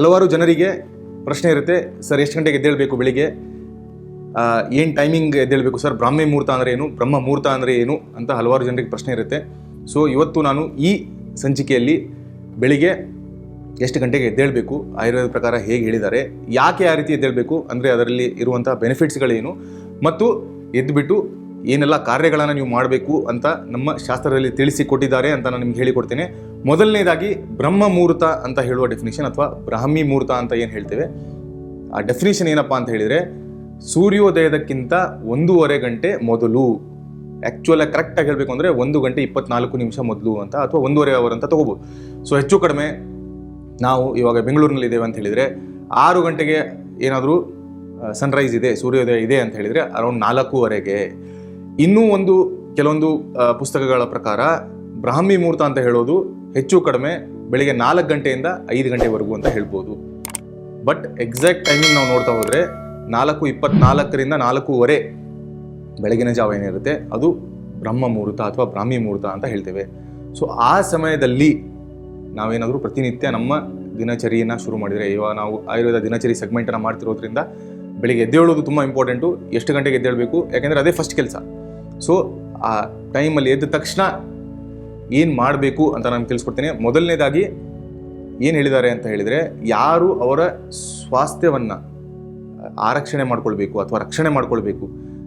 ಹಲವಾರು ಜನರಿಗೆ ಪ್ರಶ್ನೆ ಇರುತ್ತೆ, ಸರ್, ಎಷ್ಟು ಗಂಟೆಗೆ ಎದ್ದೇಳಬೇಕು ಬೆಳಿಗ್ಗೆ? ಏನು ಟೈಮಿಂಗ್ ಎದ್ದೇಳಬೇಕು, ಸರ್? ಬ್ರಾಹ್ಮಿ ಮುಹೂರ್ತ ಅಂದರೆ ಏನು? ಬ್ರಹ್ಮ ಮುಹೂರ್ತ ಅಂದರೆ ಏನು? ಅಂತ ಹಲವಾರು ಜನರಿಗೆ ಪ್ರಶ್ನೆ ಇರುತ್ತೆ. ಸೊ, ಇವತ್ತು ನಾನು ಈ ಸಂಚಿಕೆಯಲ್ಲಿ ಬೆಳಿಗ್ಗೆ ಎಷ್ಟು ಗಂಟೆಗೆ ಎದ್ದೇಳಬೇಕು, ಆಯುರ್ವೇದ ಪ್ರಕಾರ ಹೇಗೆ ಹೇಳಿದ್ದಾರೆ, ಯಾಕೆ ಆ ರೀತಿ ಎದ್ದೇಳಬೇಕು, ಅಂದರೆ ಅದರಲ್ಲಿ ಇರುವಂಥ ಬೆನಿಫಿಟ್ಸ್ಗಳೇನು ಮತ್ತು ಎದ್ದುಬಿಟ್ಟು ಏನೆಲ್ಲ ಕಾರ್ಯಗಳನ್ನು ನೀವು ಮಾಡಬೇಕು ಅಂತ ನಮ್ಮ ಶಾಸ್ತ್ರದಲ್ಲಿ ತಿಳಿಸಿ ಕೊಟ್ಟಿದ್ದಾರೆ ಅಂತ ನಾನು ನಿಮ್ಗೆ ಹೇಳಿಕೊಡ್ತೇನೆ. ಮೊದಲನೇದಾಗಿ ಬ್ರಹ್ಮ ಮುಹೂರ್ತ ಅಂತ ಹೇಳುವ ಡೆಫಿನೇಷನ್ ಅಥವಾ ಬ್ರಾಹ್ಮಿ ಮುಹೂರ್ತ ಅಂತ ಏನು ಹೇಳ್ತೇವೆ? ಆ ಡೆಫಿನೇಷನ್ ಏನಪ್ಪ ಅಂತ ಹೇಳಿದರೆ, ಸೂರ್ಯೋದಯದಕ್ಕಿಂತ ಒಂದೂವರೆ ಗಂಟೆ ಮೊದಲು ಆ್ಯಕ್ಚುಲ್ ಕರೆಕ್ಟಾಗಿ ಹೇಳಬೇಕು ಅಂದರೆ ಒಂದು ಗಂಟೆ ಇಪ್ಪತ್ನಾಲ್ಕು ನಿಮಿಷ ಮೊದಲು ಅಂತ ಅಥವಾ ಒಂದೂವರೆ ಅವರ್ ಅಂತ ತಗೋಬೋದು. ಸೊ ಹೆಚ್ಚು ಕಡಿಮೆ ನಾವು ಇವಾಗ ಬೆಂಗಳೂರಿನಲ್ಲಿ ಇದ್ದೇವೆ ಅಂತ ಹೇಳಿದರೆ, ಆರು ಗಂಟೆಗೆ ಏನಾದರೂ ಸನ್ರೈಸ್ ಇದೆ, ಸೂರ್ಯೋದಯ ಇದೆ ಅಂತ ಹೇಳಿದರೆ ಅರೌಂಡ್ ನಾಲ್ಕೂವರೆಗೆ. ಇನ್ನೂ ಒಂದು ಕೆಲವೊಂದು ಪುಸ್ತಕಗಳ ಪ್ರಕಾರ ಬ್ರಾಹ್ಮಿ ಮುಹೂರ್ತ ಅಂತ ಹೇಳೋದು ಹೆಚ್ಚು ಕಡಿಮೆ ಬೆಳಿಗ್ಗೆ ನಾಲ್ಕು ಗಂಟೆಯಿಂದ ಐದು ಗಂಟೆವರೆಗೂ ಅಂತ ಹೇಳ್ಬೋದು. ಬಟ್ ಎಕ್ಸಾಕ್ಟ್ ಟೈಮಿಂಗ್ ನಾವು ನೋಡ್ತಾ ಹೋದರೆ ನಾಲ್ಕು ಇಪ್ಪತ್ನಾಲ್ಕರಿಂದ ನಾಲ್ಕೂವರೆ ಬೆಳಗಿನ ಜಾವ ಏನಿರುತ್ತೆ, ಅದು ಬ್ರಹ್ಮ ಮುಹೂರ್ತ ಅಥವಾ ಬ್ರಾಹ್ಮಿ ಮುಹೂರ್ತ ಅಂತ ಹೇಳ್ತೇವೆ. ಸೊ, ಆ ಸಮಯದಲ್ಲಿ ನಾವೇನಾದರೂ ಪ್ರತಿನಿತ್ಯ ನಮ್ಮ ದಿನಚರಿಯನ್ನು ಶುರು ಮಾಡಿದರೆ, ಇವಾಗ ನಾವು ಆಯುರ್ವೇದ ದಿನಚರಿ ಸೆಗ್ಮೆಂಟನ್ನು ಮಾಡ್ತಿರೋದ್ರಿಂದ ಬೆಳಿಗ್ಗೆ ಎದ್ದೇಳೋದು ತುಂಬ ಇಂಪಾರ್ಟೆಂಟು ಎಷ್ಟು ಗಂಟೆಗೆ ಎದ್ದೇಳಬೇಕು? ಯಾಕೆಂದರೆ ಅದೇ ಫಸ್ಟ್ ಕೆಲಸ. ಸೊ ಆ ಟೈಮಲ್ಲಿ ಎದ್ದ ತಕ್ಷಣ ಏನು ಮಾಡಬೇಕು ಅಂತ ನಾನು ತಿಳಿಸ್ಕೊಡ್ತೀನಿ ಮೊದಲನೇದಾಗಿ ಏನು ಹೇಳಿದ್ದಾರೆ ಅಂತ ಹೇಳಿದರೆ, ಯಾರು ಅವರ ಸ್ವಾಸ್ಥ್ಯವನ್ನು ಆರಕ್ಷಣೆ ಮಾಡ್ಕೊಳ್ಬೇಕು ಅಥವಾ ರಕ್ಷಣೆ ಮಾಡ್ಕೊಳ್ಬೇಕು.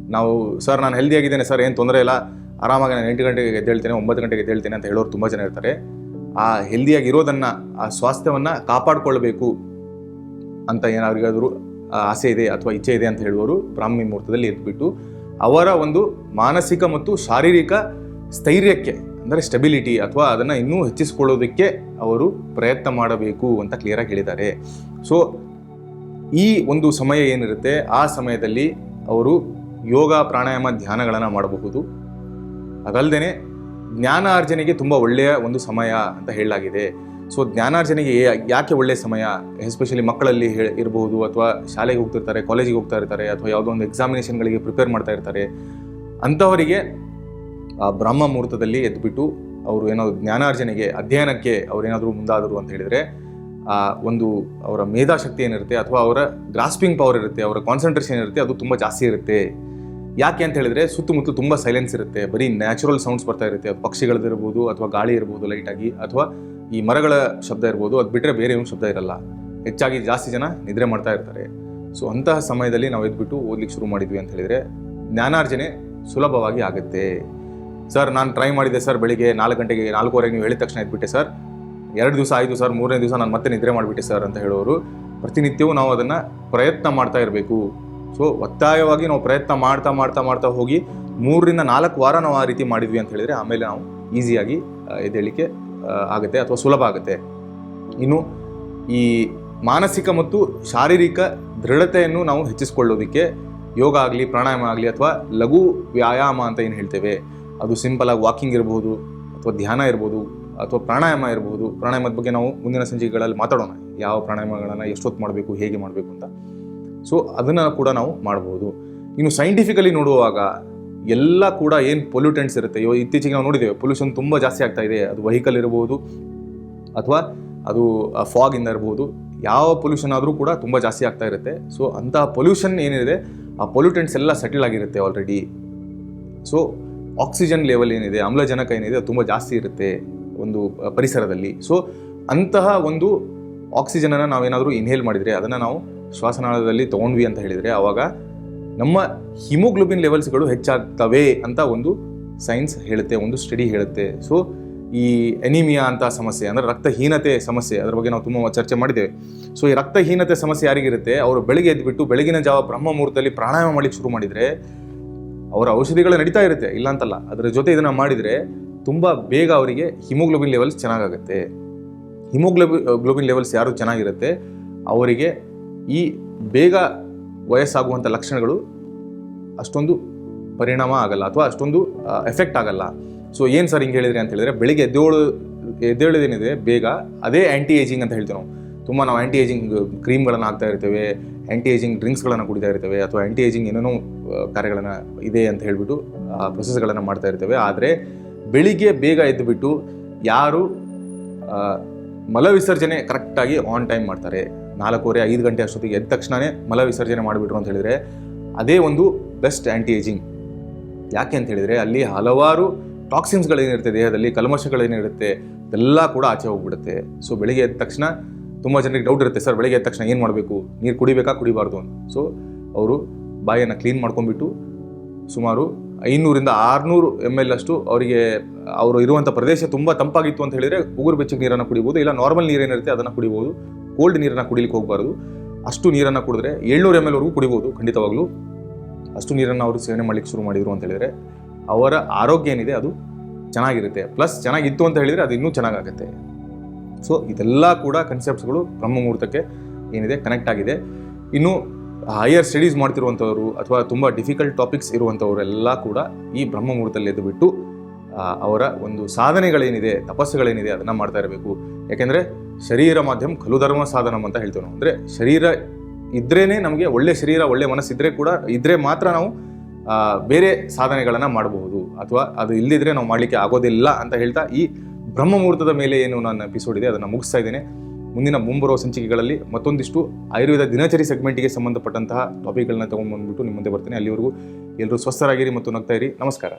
ನಾವು, ಸರ್, ನಾನು ಹೆಲ್ದಿಯಾಗಿದ್ದೇನೆ ಸರ್, ಏನು ತೊಂದರೆ ಇಲ್ಲ. ಆರಾಮಾಗಿ ನಾನು ಎಂಟು ಗಂಟೆಗೆ ಎದ್ದೇಳ್ತೇನೆ, ಒಂಬತ್ತು ಗಂಟೆಗೆ ಎದ್ದೇಳ್ತೇನೆ ಅಂತ ಹೇಳೋರು ತುಂಬ ಜನ ಇರ್ತಾರೆ. ಆ ಹೆಲ್ದಿಯಾಗಿರೋದನ್ನು ಆ ಸ್ವಾಸ್ಥ್ಯವನ್ನು ಕಾಪಾಡಿಕೊಳ್ಬೇಕು ಅಂತ ಏನಾರಿಗಾದರೂ ಆಸೆ ಇದೆ ಅಥವಾ ಇಚ್ಛೆ ಇದೆ ಅಂತ ಹೇಳುವರು ಬ್ರಾಹ್ಮಿ ಮುಹೂರ್ತದಲ್ಲಿ ಎದ್ಬಿಟ್ಟು ಅವರ ಒಂದು ಮಾನಸಿಕ ಮತ್ತು ಶಾರೀರಿಕ ಸ್ಥೈರ್ಯಕ್ಕೆ, ಅಂದರೆ ಸ್ಟೆಬಿಲಿಟಿ ಅಥವಾ ಅದನ್ನು ಇನ್ನೂ ಹೆಚ್ಚಿಸಿಕೊಳ್ಳೋದಕ್ಕೆ ಅವರು ಪ್ರಯತ್ನ ಮಾಡಬೇಕು ಅಂತ ಕ್ಲಿಯರಾಗಿ ಹೇಳಿದ್ದಾರೆ. ಸೊ ಈ ಒಂದು ಸಮಯ ಏನಿರುತ್ತೆ, ಆ ಸಮಯದಲ್ಲಿ ಅವರು ಯೋಗ, ಪ್ರಾಣಾಯಾಮ ಧ್ಯಾನಗಳನ್ನು ಮಾಡಬಹುದು. ಅದಲ್ಲದೆ ಜ್ಞಾನಾರ್ಜನೆಗೆ ತುಂಬ ಒಳ್ಳೆಯ ಒಂದು ಸಮಯ ಅಂತ ಹೇಳಲಾಗಿದೆ. ಸೊ ಜ್ಞಾನಾರ್ಜನೆಗೆ ಯಾಕೆ ಒಳ್ಳೆಯ ಸಮಯ? ಎಸ್ಪೆಷಲಿ ಮಕ್ಕಳಲ್ಲಿ ಹೇ, ಇರಬಹುದು ಅಥವಾ ಶಾಲೆಗೆ ಹೋಗ್ತಿರ್ತಾರೆ ಕಾಲೇಜಿಗೆ ಹೋಗ್ತಾ ಇರ್ತಾರೆ ಅಥವಾ ಯಾವುದೋ ಒಂದು ಎಕ್ಸಾಮಿನೇಷನ್ಗಳಿಗೆ ಪ್ರಿಪೇರ್ ಮಾಡ್ತಾ ಇರ್ತಾರೆ. ಅಂಥವರಿಗೆ, ಆ ಬ್ರಹ್ಮ ಮುಹೂರ್ತದಲ್ಲಿ ಎದ್ಬಿಟ್ಟು ಅವರು ಏನಾದರೂ ಜ್ಞಾನಾರ್ಜನೆಗೆ, ಅಧ್ಯಯನಕ್ಕೆ ಅವರೇನಾದರೂ ಮುಂದಾದರು ಅಂತ ಹೇಳಿದರೆ, ಆ ಒಂದು ಅವರ ಮೇಧಾಶಕ್ತಿ ಏನಿರುತ್ತೆ ಅಥವಾ ಅವರ ಗ್ರಾಸ್ಪಿಂಗ್ ಪವರ್ ಇರುತ್ತೆ, ಅವರ ಕಾನ್ಸಂಟ್ರೇಷನ್ ಇರುತ್ತೆ, ಅದು ತುಂಬ ಜಾಸ್ತಿ ಇರುತ್ತೆ. ಯಾಕೆ ಅಂತ ಹೇಳಿದ್ರೆ ಸುತ್ತಮುತ್ತ ತುಂಬ ಸೈಲೆನ್ಸ್ ಇರುತ್ತೆ. ಬರೀ ನ್ಯಾಚುರಲ್ ಸೌಂಡ್ಸ್ ಬರ್ತಾ ಇರುತ್ತೆ. ಅದು ಪಕ್ಷಿಗಳದಿರ್ಬೋದು ಅಥವಾ ಗಾಳಿ ಇರ್ಬೋದು ಲೈಟಾಗಿ ಅಥವಾ ಈ ಮರಗಳ ಶಬ್ದ ಇರ್ಬೋದು, ಅದು ಬಿಟ್ಟರೆ ಬೇರೆ ಏನು ಶಬ್ದ ಇರಲ್ಲ. ಹೆಚ್ಚಾಗಿ ಜಾಸ್ತಿ ಜನ ನಿದ್ರೆ ಮಾಡ್ತಾ ಇರ್ತಾರೆ. ಸೊ ಅಂತಹ ಸಮಯದಲ್ಲಿ ನಾವು ಎದ್ಬಿಟ್ಟು ಓದ್ಲಿಕ್ಕೆ ಶುರು ಮಾಡಿದ್ವಿ ಅಂತ ಹೇಳಿದರೆ, ಜ್ಞಾನಾರ್ಜನೆ ಸುಲಭವಾಗಿ ಆಗುತ್ತೆ. ಸರ್, ನಾನು ಟ್ರೈ ಮಾಡಿದೆ ಸರ್ ಬೆಳಿಗ್ಗೆ ನಾಲ್ಕು ಗಂಟೆಗೆ, ನಾಲ್ಕೂವರೆಗೆ ನೀವು ಹೇಳಿದ ತಕ್ಷಣ ಎದ್ಬಿಟ್ಟೆ ಸರ್. ಎರಡು ದಿವಸ ಆಯಿತು ಸರ್, ಮೂರನೇ ದಿವಸ ನಾನು ಮತ್ತೆ ನಿದ್ರೆ ಮಾಡಿಬಿಟ್ಟೆ ಸರ್ ಅಂತ ಹೇಳೋರು. ಪ್ರತಿನಿತ್ಯವೂ ನಾವು ಅದನ್ನು ಪ್ರಯತ್ನ ಮಾಡ್ತಾ ಇರಬೇಕು. ಸೊ ಒತ್ತಾಯವಾಗಿ ನಾವು ಪ್ರಯತ್ನ ಮಾಡ್ತಾ ಮಾಡ್ತಾ ಮಾಡ್ತಾ ಹೋಗಿ ಮೂರರಿಂದ ನಾಲ್ಕು ವಾರ ನಾವು ಆ ರೀತಿ ಮಾಡಿದ್ವಿ ಅಂತ ಹೇಳಿದರೆ ಆಮೇಲೆ ನಾವು ಈಸಿಯಾಗಿ ಎದ್ದೇಳಿಕೆ ಆಗುತ್ತೆ ಅಥವಾ ಸುಲಭ ಆಗುತ್ತೆ. ಇನ್ನು ಈ ಮಾನಸಿಕ ಮತ್ತು ಶಾರೀರಿಕ ದೃಢತೆಯನ್ನು ನಾವು ಹೆಚ್ಚಿಸಿಕೊಳ್ಳೋದಕ್ಕೆ ಯೋಗ ಆಗಲಿ, ಪ್ರಾಣಾಯಾಮ ಆಗಲಿ ಅಥವಾ ಲಘು ವ್ಯಾಯಾಮ ಅಂತ ಏನು ಹೇಳ್ತೇವೆ. ಅದು ಸಿಂಪಲ್ ಆಗಿ ವಾಕಿಂಗ್ ಇರ್ಬೋದು ಅಥವಾ ಧ್ಯಾನ ಇರ್ಬೋದು ಅಥವಾ ಪ್ರಾಣಾಯಾಮ ಇರ್ಬೋದು. ಪ್ರಾಣಾಯಾಮದ ಬಗ್ಗೆ ನಾವು ಮುಂದಿನ ಸಂಚಿಕೆಗಳಲ್ಲಿ ಮಾತಾಡೋಣ. ಯಾವ ಪ್ರಾಣಾಯಾಮಗಳನ್ನು ಎಷ್ಟೊತ್ತು ಮಾಡಬೇಕು, ಹೇಗೆ ಮಾಡಬೇಕು ಅಂತ. ಸೊ ಅದನ್ನು ಕೂಡ ನಾವು ಮಾಡ್ಬೋದು. ಇನ್ನು ಸೈಂಟಿಫಿಕಲಿ ನೋಡುವಾಗ ಎಲ್ಲ ಕೂಡ ಏನು ಪೊಲ್ಯೂಟೆಂಟ್ಸ್ ಇರುತ್ತೆ? ಇವಾಗ ಇತ್ತೀಚೆಗೆ ನಾವು ನೋಡಿದ್ದೇವೆ ಪೊಲ್ಯೂಷನ್ ತುಂಬ ಜಾಸ್ತಿ ಆಗ್ತಾ ಇದೆ. ಅದು ವೆಹಿಕಲ್ ಇರ್ಬೋದು, ಅಥವಾ ಅದು ಫಾಗಿಂದ ಇರ್ಬೋದು, ಯಾವ ಪೊಲ್ಯೂಷನ್ ಆದರೂ ಕೂಡ ತುಂಬ ಜಾಸ್ತಿ ಆಗ್ತಾ ಇರುತ್ತೆ. ಸೊ ಅಂತಹ ಪೊಲ್ಯೂಷನ್ ಏನಿದೆ, ಆ ಪೊಲ್ಯೂಟೆಂಟ್ಸ್ ಎಲ್ಲ ಸೆಟಲ್ ಆಗಿರುತ್ತೆ ಆಲ್ರೆಡಿ ಸೊ ಆಕ್ಸಿಜನ್ ಲೆವೆಲ್ ಏನಿದೆ, ಆಮ್ಲಜನಕ ಏನಿದೆ, ಅದು ತುಂಬ ಜಾಸ್ತಿ ಇರುತ್ತೆ ಒಂದು ಪರಿಸರದಲ್ಲಿ. ಸೊ ಅಂತಹ ಒಂದು ಆಕ್ಸಿಜನನ್ನು ನಾವೇನಾದರೂ ಇನ್ಹೇಲ್ ಮಾಡಿದರೆ, ಅದನ್ನು ನಾವು ಶ್ವಾಸನಾಳದಲ್ಲಿ ತೊಗೊಂಡ್ವಿ ಅಂತ ಹೇಳಿದರೆ ಆವಾಗ ನಮ್ಮ ಹಿಮೋಗ್ಲೋಬಿನ್ ಲೆವೆಲ್ಸ್ಗಳು ಹೆಚ್ಚಾಗ್ತವೆ ಅಂತ ಒಂದು ಸೈನ್ಸ್ ಹೇಳುತ್ತೆ, ಒಂದು ಸ್ಟಡಿ ಹೇಳುತ್ತೆ. ಸೊ ಈ ಎನಿಮಿಯಾ ಅಂತ ಸಮಸ್ಯೆ, ಅಂದರೆ ರಕ್ತಹೀನತೆ ಸಮಸ್ಯೆ, ಅದರ ಬಗ್ಗೆ ನಾವು ತುಂಬ ಚರ್ಚೆ ಮಾಡಿದ್ದೇವೆ. ಸೊ ಈ ರಕ್ತಹೀನತೆ ಸಮಸ್ಯೆ ಯಾರಿಗಿರುತ್ತೆ? ಅವರು ಬೆಳಿಗ್ಗೆ ಎದ್ಬಿಟ್ಟು ಬೆಳಗಿನ ಜಾವ ಬ್ರಹ್ಮ ಮುಹೂರ್ತದಲ್ಲಿ ಪ್ರಾಣಾಯಾಮ ಮಾಡಲಿಕ್ಕೆ ಶುರು ಮಾಡಿದರೆ ಅವರ ಔಷಧಿಗಳು ನಡೀತಾ ಇರುತ್ತೆ, ಇಲ್ಲ ಅಂತಲ್ಲ. ಅದರ ಜೊತೆ ಇದನ್ನು ಮಾಡಿದರೆ ತುಂಬ ಬೇಗ ಅವರಿಗೆ ಹಿಮೋಗ್ಲೋಬಿನ್ ಲೆವೆಲ್ಸ್ ಚೆನ್ನಾಗಾಗುತ್ತೆ. ಹಿಮೋಗ್ಲೋಬಿ ಗ್ಲೋಬಿನ್ ಲೆವೆಲ್ಸ್ ಯಾರು ಚೆನ್ನಾಗಿರುತ್ತೆ? ಅವರಿಗೆ ಈ ಬೇಗ ವಯಸ್ಸಾಗುವಂಥ ಲಕ್ಷಣಗಳು ಅಷ್ಟೊಂದು ಪರಿಣಾಮ ಆಗಲ್ಲ ಅಥವಾ ಅಷ್ಟೊಂದು ಎಫೆಕ್ಟ್ ಆಗಲ್ಲ. ಸೊ ಏನು ಸರ್ ಹಿಂಗೆ ಹೇಳಿದ್ರಿ ಅಂತ ಹೇಳಿದ್ರೆ, ಬೆಳಿಗ್ಗೆ ಎದ್ದೇಳು, ಎದ್ದೇಳೋದೇನಿದೆ, ಬೇಗ ಅದೇ ಆ್ಯಂಟಿ ಏಜಿಂಗ್ ಅಂತ ಹೇಳ್ತೀವಿ ನಾವು. ತುಂಬ ನಾವು ಆ್ಯಂಟಿ ಏಜಿಂಗ್ ಕ್ರೀಮ್ಗಳನ್ನು ಹಾಕ್ತಾ ಇರ್ತೇವೆ ಆ್ಯಂಟಿ ಏಜಿಂಗ್ ಡ್ರಿಂಕ್ಸ್ಗಳನ್ನು ಕುಡಿತಾ ಇರ್ತೇವೆ, ಅಥವಾ ಆ್ಯಂಟಿ ಏಜಿಂಗ್ ಏನೇನೋ ಕಾರ್ಯಗಳನ್ನು ಇದೆ ಅಂತ ಹೇಳಿಬಿಟ್ಟು ಪ್ರೊಸೆಸ್ಗಳನ್ನು ಮಾಡ್ತಾ ಇರ್ತೇವೆ. ಆದರೆ ಬೆಳಿಗ್ಗೆ ಬೇಗ ಎದ್ದುಬಿಟ್ಟು ಯಾರು ಮಲ ವಿಸರ್ಜನೆ ಕರೆಕ್ಟಾಗಿ ಆನ್ ಟೈಮ್ ಮಾಡ್ತಾರೆ. ನಾಲ್ಕೂವರೆ, ಐದು ಗಂಟೆ ಅಷ್ಟೊತ್ತಿಗೆ ಎದ್ದ ತಕ್ಷಣವೇ ಮಲ ವಿಸರ್ಜನೆ ಮಾಡಿಬಿಟ್ರು ಅಂತ ಹೇಳಿದರೆ ಅದೇ ಒಂದು ಬೆಸ್ಟ್ ಆ್ಯಂಟಿ ಏಜಿಂಗ್ ಯಾಕೆ ಅಂತ ಹೇಳಿದರೆ ಅಲ್ಲಿ ಹಲವಾರು ಟಾಕ್ಸಿನ್ಸ್ಗಳೇನಿರುತ್ತೆ ದೇಹದಲ್ಲಿ ಕಲ್ಮಶಗಳೇನಿರುತ್ತೆ ಎಲ್ಲ ಕೂಡ ಆಚೆ ಹೋಗ್ಬಿಡುತ್ತೆ. ಸೊ ಬೆಳಿಗ್ಗೆ ಎದ್ದ ತಕ್ಷಣ ತುಂಬ ಜನರಿಗೆ ಡೌಟ್ ಇರುತ್ತೆ, ಸರ್, ಬೆಳಿಗ್ಗೆ ಎದ್ದ ತಕ್ಷಣ ಏನು ಮಾಡಬೇಕು? ನೀರು ಕುಡಿಬೇಕಾ? ಕುಡಿಬಾರ್ದು? ಅಂತ. ಸೊ ಅವರು ಬಾಯನ್ನು ಕ್ಲೀನ್ ಮಾಡ್ಕೊಂಡ್ಬಿಟ್ಟು ಸುಮಾರು ಐನೂರಿಂದ ಆರುನೂರು ಎಂ ಎಲ್ ಅಷ್ಟು ಅವರಿಗೆ, ಅವರು ಇರುವಂಥ ಪ್ರದೇಶ ತುಂಬ ತಂಪಾಗಿತ್ತು ಅಂತ ಹೇಳಿದರೆ ಉಗುರು ಬೆಚ್ಚಗೆ ನೀರನ್ನು ಕುಡಿಬೋದು, ಇಲ್ಲ ನಾರ್ಮಲ್ ನೀರೇನಿರುತ್ತೆ ಅದನ್ನು ಕುಡಿಬೋದು. ಕೋಲ್ಡ್ ನೀರನ್ನು ಕುಡಿಲಿಕ್ಕೆ ಹೋಗಬಾರ್ದು. ಅಷ್ಟು ನೀರನ್ನು ಕುಡಿದ್ರೆ ಏಳ್ನೂರು ಎಂ ಎಲ್ವರೆಗೂ ಕುಡಿಬೋದು, ಖಂಡಿತವಾಗ್ಲೂ. ಅಷ್ಟು ನೀರನ್ನು ಅವರು ಸೇವನೆ ಮಾಡಲಿಕ್ಕೆ ಶುರು ಮಾಡಿದರು ಅಂತ ಹೇಳಿದರೆ, ಅವರ ಆರೋಗ್ಯ ಏನಿದೆ ಅದು ಚೆನ್ನಾಗಿರುತ್ತೆ. ಪ್ಲಸ್ ಚೆನ್ನಾಗಿತ್ತು ಅಂತ ಹೇಳಿದರೆ ಅದು ಇನ್ನೂ ಚೆನ್ನಾಗಾಗುತ್ತೆ. ಸೊ, ಇದೆಲ್ಲ ಕೂಡ ಕನ್ಸೆಪ್ಟ್ಸ್ಗಳು ಬ್ರಹ್ಮ ಮುಹೂರ್ತಕ್ಕೆ ಏನಿದೆ ಕನೆಕ್ಟ್ ಆಗಿದೆ. ಇನ್ನು ಹೈಯರ್ ಸ್ಟಡೀಸ್ ಮಾಡ್ತಿರುವಂಥವ್ರು ಅಥವಾ ತುಂಬ ಡಿಫಿಕಲ್ಟ್ ಟಾಪಿಕ್ಸ್ ಇರುವಂಥವರೆಲ್ಲ ಕೂಡ ಈ ಬ್ರಹ್ಮ ಮುಹೂರ್ತದಲ್ಲಿ ಎದ್ದು ಬಿಟ್ಟು ಅವರ ಒಂದು ಸಾಧನೆಗಳೇನಿದೆ, ತಪಸ್ಸುಗಳೇನಿದೆ ಅದನ್ನು ಮಾಡ್ತಾ ಇರಬೇಕು. ಯಾಕೆಂದರೆ ಶರೀರ ಮಾಧ್ಯಮ ಖಲು ಧರ್ಮ ಸಾಧನಂ ಅಂತ ಹೇಳ್ತೇವೆ ನಾವು. ಅಂದರೆ ಶರೀರ ಇದ್ರೇ ನಮಗೆ ಒಳ್ಳೆ ಶರೀರ, ಒಳ್ಳೆ ಮನಸ್ಸಿದ್ರೆ ಕೂಡ ಇದ್ರೆ ಮಾತ್ರ ನಾವು ಬೇರೆ ಸಾಧನೆಗಳನ್ನು ಮಾಡಬಹುದು. ಅಥವಾ ಅದು ಇಲ್ಲದಿದ್ರೆ ನಾವು ಮಾಡಲಿಕ್ಕೆ ಆಗೋದಿಲ್ಲ ಅಂತ ಹೇಳ್ತಾ ಈ ಬ್ರಹ್ಮ ಮುಹೂರ್ತದ ಮೇಲೆ ಏನು ನನ್ನ ಎಪಿಸೋಡ್ ಇದೆ ಅದನ್ನು ಮುಗಿಸ್ತಾ ಇದ್ದೇನೆ. ಮುಂದಿನ ಮುಂಬರುವ ಸಂಚಿಕೆಗಳಲ್ಲಿ ಮತ್ತೊಂದಿಷ್ಟು ಆಯುರ್ವೇದ ದಿನಚರಿ ಸೆಗ್ಮೆಂಟಿಗೆ ಸಂಬಂಧಪಟ್ಟಂತಹ ಟಾಪಿಕ್ಗಳನ್ನ ತೊಗೊಂಡ್ಬಂದ್ಬಿಟ್ಟು ನಿಮ್ಮ ಮುಂದೆ ಬರ್ತೇನೆ. ಅಲ್ಲಿವರೆಗೂ ಎಲ್ಲರೂ ಸ್ವಸ್ಥರಾಗಿರಿ ಮತ್ತು ನಗ್ತಾ ನಮಸ್ಕಾರ.